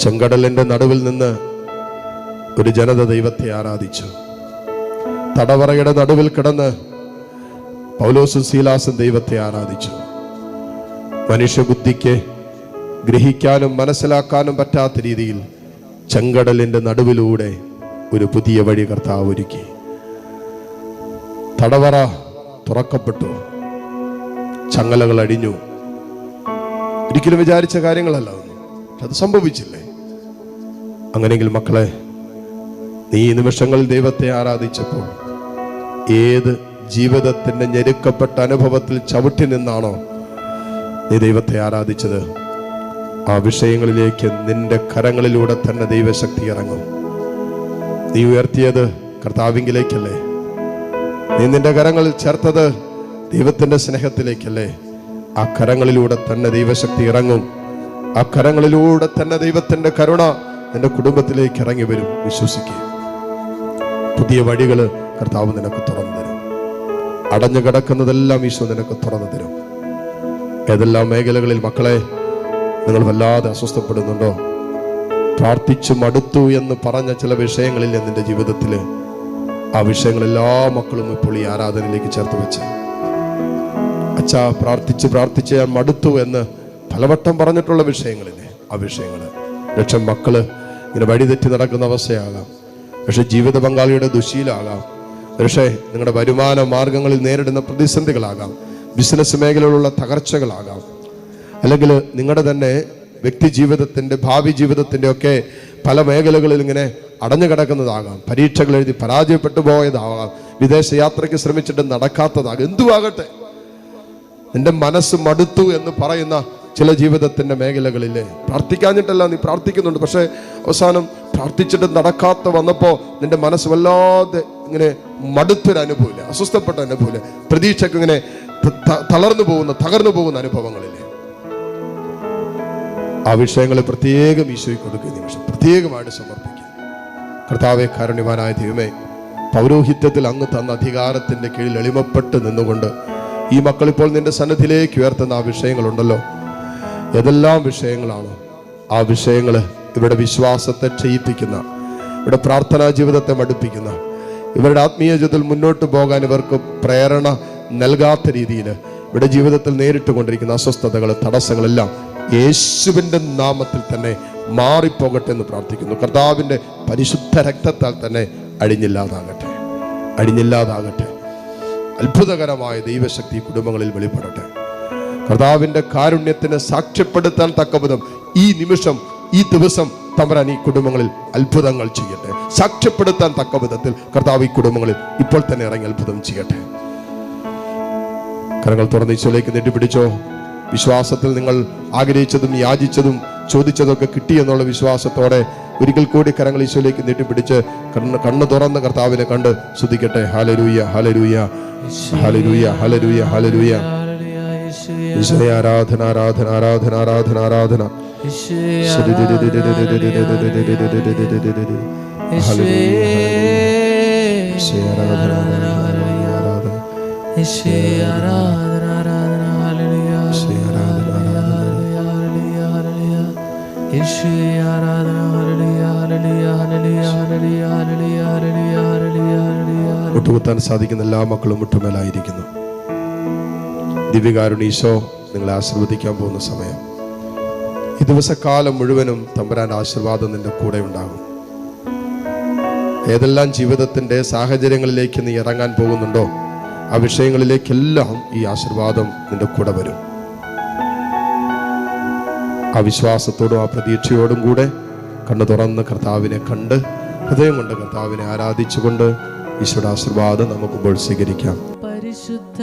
ചെങ്കടലിന്റെ നടുവിൽ നിന്ന് ഒരു ജനത ദൈവത്തെ ആരാധിച്ചു. തടവറയുടെ നടുവിൽ കിടന്ന് പൗലോസും സീലാസും ദൈവത്തെ ആരാധിച്ചു. മനുഷ്യബുദ്ധിക്ക് ഗ്രഹിക്കാനും മനസ്സിലാക്കാനും പറ്റാത്ത രീതിയിൽ ചെങ്കടലിന്റെ നടുവിലൂടെ ഒരു പുതിയ വഴി കർത്താവ് ഒരുക്കി. തടവറ തുറക്കപ്പെട്ടു. ചങ്ങലകൾ അടിഞ്ഞു. ഒരിക്കലും വിചാരിച്ച കാര്യങ്ങളല്ല അത്. സംഭവിച്ചില്ലേ? അങ്ങനെയെങ്കിൽ മക്കളെ നീ ഈ ദൈവത്തെ ആരാധിച്ചപ്പോൾ ഏത് ജീവിതത്തിന്റെ ഞെരുക്കപ്പെട്ട അനുഭവത്തിൽ ചവിട്ടി നിന്നാണോ നീ ദൈവത്തെ ആരാധിച്ചത്? ആ വിഷയങ്ങളിലേക്ക് നിന്റെ കരങ്ങളിലൂടെ തന്നെ ദൈവശക്തി ഇറങ്ങും. നീ ഉയർത്തിയത് കർത്താവിങ്കിലേക്കല്ലേ? നീ നിന്റെ കരങ്ങളിൽ ചേർത്തത് ദൈവത്തിന്റെ സ്നേഹത്തിലേക്കല്ലേ? ആ കരങ്ങളിലൂടെ തന്നെ ദൈവശക്തി ഇറങ്ങും. ആ കരങ്ങളിലൂടെ തന്നെ ദൈവത്തിന്റെ കരുണ നിന്റെ കുടുംബത്തിലേക്ക് ഇറങ്ങി വരും. വിശ്വസിക്കുക പുതിയ വഴികൾ കർത്താവ് നിനക്ക് തുറന്നു തരും. അടഞ്ഞു കിടക്കുന്നതെല്ലാം ഈശോ നിനക്ക് തുറന്നു തരും. ഏതെല്ലാം മേഖലകളിൽ മക്കളെ നിങ്ങൾ വല്ലാതെ അസ്വസ്ഥപ്പെടുന്നുണ്ടോ? പ്രാർത്ഥിച്ചു മടുത്തു എന്ന് പറഞ്ഞ ചില വിഷയങ്ങളിൽ നിന്റെ ജീവിതത്തിൽ ആ വിഷയങ്ങളെല്ലാ മക്കളും ഇപ്പോൾ ഈ ആരാധനയിലേക്ക് ചേർത്ത് വെച്ച്. അച്ഛാ പ്രാർത്ഥിച്ച് പ്രാർത്ഥിച്ച് ഞാൻ മടുത്തു എന്ന് പലവട്ടം പറഞ്ഞിട്ടുള്ള വിഷയങ്ങളില്ലേ? ആ വിഷയങ്ങൾ ലക്ഷം മക്കൾ ഇങ്ങനെ വഴിതെറ്റി നടക്കുന്ന അവസ്ഥയാകാം പക്ഷെ ജീവിത പങ്കാളിയുടെ ദുശീലാകാം. പക്ഷേ നിങ്ങളുടെ വരുമാന മാർഗങ്ങളിൽ നേരിടുന്ന പ്രതിസന്ധികളാകാം. ബിസിനസ് മേഖലയിലുള്ള തകർച്ചകളാകാം. അല്ലെങ്കിൽ നിങ്ങളുടെ തന്നെ വ്യക്തി ജീവിതത്തിന്റെ ഭാവി ജീവിതത്തിന്റെ ഒക്കെ പല മേഖലകളിൽ ഇങ്ങനെ അടഞ്ഞു കിടക്കുന്നതാകാം. പരീക്ഷകൾ എഴുതി പരാജയപ്പെട്ടു പോയതാകാം. വിദേശ യാത്രയ്ക്ക് ശ്രമിച്ചിട്ട് നടക്കാത്തതാകാം. എന്തുവാകട്ടെ? എന്റെ മനസ്സ് മടുത്തു എന്ന് പറയുന്ന ചില ജീവിതത്തിന്റെ മേഖലകളിലെ പ്രാർത്ഥിക്കാഞ്ഞിട്ടല്ല നീ പ്രാർത്ഥിക്കുന്നുണ്ട്. പക്ഷേ അവസാനം പ്രാർത്ഥിച്ചിട്ട് നടക്കാത്ത വന്നപ്പോൾ നിന്റെ മനസ്സ് വല്ലാതെ ഇങ്ങനെ മടുത്തൊരു അനുഭവമില്ല അസ്വസ്ഥപ്പെട്ട അനുഭവമില്ല. പ്രതീക്ഷയ്ക്ക് ഇങ്ങനെ തളർന്നു പോകുന്ന തകർന്നു പോകുന്ന അനുഭവങ്ങളില്ലേ? ആ വിഷയങ്ങളെ പ്രത്യേകം ഈശോയ്ക്ക് കൊടുക്കുക നിമിഷം. പ്രത്യേകമായിട്ട് സമർപ്പിക്കുക. കർത്താവെ കാരുണ്യവാനായ ദൈവമേ പൗരോഹിത്യത്തിൽ അങ്ങ് തന്ന അധികാരത്തിന്റെ കീഴിൽ എളിമപ്പെട്ട് നിന്നുകൊണ്ട് ഈ മക്കളിപ്പോൾ നിന്റെ സന്നിധിയിലേക്ക് ഉയർത്തുന്ന ആ വിഷയങ്ങളുണ്ടല്ലോ. ഏതെല്ലാം വിഷയങ്ങളാണ് ആ വിഷയങ്ങൾ ഇവരുടെ വിശ്വാസത്തെ ക്ഷയിപ്പിക്കുന്ന ഇവരുടെ പ്രാർത്ഥനാ ജീവിതത്തെ മടുപ്പിക്കുന്ന ഇവരുടെ ആത്മീയ ജീവിതത്തിൽ മുന്നോട്ട് പോകാൻ ഇവർക്ക് പ്രേരണ നൽകാത്ത രീതിയിൽ ഇവരുടെ ജീവിതത്തിൽ നേരിട്ട് കൊണ്ടിരിക്കുന്ന അസ്വസ്ഥതകൾ തടസ്സങ്ങളെല്ലാം യേശുവിന്റെ നാമത്തിൽ തന്നെ മാറിപ്പോകട്ടെ എന്ന് പ്രാർത്ഥിക്കുന്നു. കർത്താവിന്റെ പരിശുദ്ധ രക്തത്താൽ തന്നെ അഴിഞ്ഞില്ലാതാകട്ടെ അഴിഞ്ഞില്ലാതാകട്ടെ അത്ഭുതകരമായ ദൈവശക്തി കുടുംബങ്ങളിൽ വെളിപ്പെടട്ടെ. കർത്താവിന്റെ കാരുണ്യത്തിന് സാക്ഷ്യപ്പെടുത്താൻ തക്കവിധം ഈ നിമിഷം ഈ ദിവസം തമ്പരാൻ ഈ കുടുംബങ്ങളിൽ അത്ഭുതങ്ങൾ ചെയ്യട്ടെ. സാക്ഷ്യപ്പെടുത്താൻ തക്ക വിധത്തിൽ കർത്താവ് ഈ കുടുംബങ്ങളിൽ ഇപ്പോൾ തന്നെ ഇറങ്ങി അത്ഭുതം ചെയ്യട്ടെ. കരങ്ങൾ തുറന്ന് ഈശോയിലേക്ക് നെട്ടിപ്പിടിച്ചോ വിശ്വാസത്തിൽ നിങ്ങൾ ആഗ്രഹിച്ചതും യാചിച്ചതും ചോദിച്ചതൊക്കെ കിട്ടി എന്നുള്ള വിശ്വാസത്തോടെ ഒരിക്കൽ കൂടി കരങ്ങൾ ഈശോയിലേക്ക് നെട്ടിപ്പിടിച്ച് കണ്ണ് കണ്ണു തുറന്ന് കർത്താവിനെ കണ്ട് ശ്രദ്ധിക്കട്ടെ ഹാലരൂയ ഹാലരൂയ ഹാലരൂയ ഹാലരൂയ ഹാലരൂയ ഈശോയെ ആരാധന ആരാധന ആരാധന ആരാധന ആരാധന. മുട്ടുകുത്താൻ സാധിക്കുന്ന എല്ലാ മക്കളും മുട്ടുമേലായിരിക്കുന്നു ദിവ്യകാരുണ്യ ഈശോ നിങ്ങളെ ആശീർവദിക്കാൻ പോകുന്ന സമയം. ഈ ദിവസക്കാലം മുഴുവനും തമ്പരാൻ ആശീർവാദം നിന്റെ കൂടെ ഉണ്ടാകും. ഏതെല്ലാം ജീവിതത്തിന്റെ സാഹചര്യങ്ങളിലേക്ക് നീ ഇറങ്ങാൻ പോകുന്നുണ്ടോ ആ വിഷയങ്ങളിലേക്കെല്ലാം ഈ ആശീർവാദം നിന്റെ കൂടെ വരും. ആ വിശ്വാസത്തോടും ആ പ്രതീക്ഷയോടും കൂടെ കണ്ണു തുറന്ന് കർത്താവിനെ കണ്ട് ഹൃദയം കൊണ്ട് കർത്താവിനെ ആരാധിച്ചുകൊണ്ട് ഈശോയുടെ ആശീർവാദം നമുക്കിപ്പോൾ സ്വീകരിക്കാം. പരിശുദ്ധ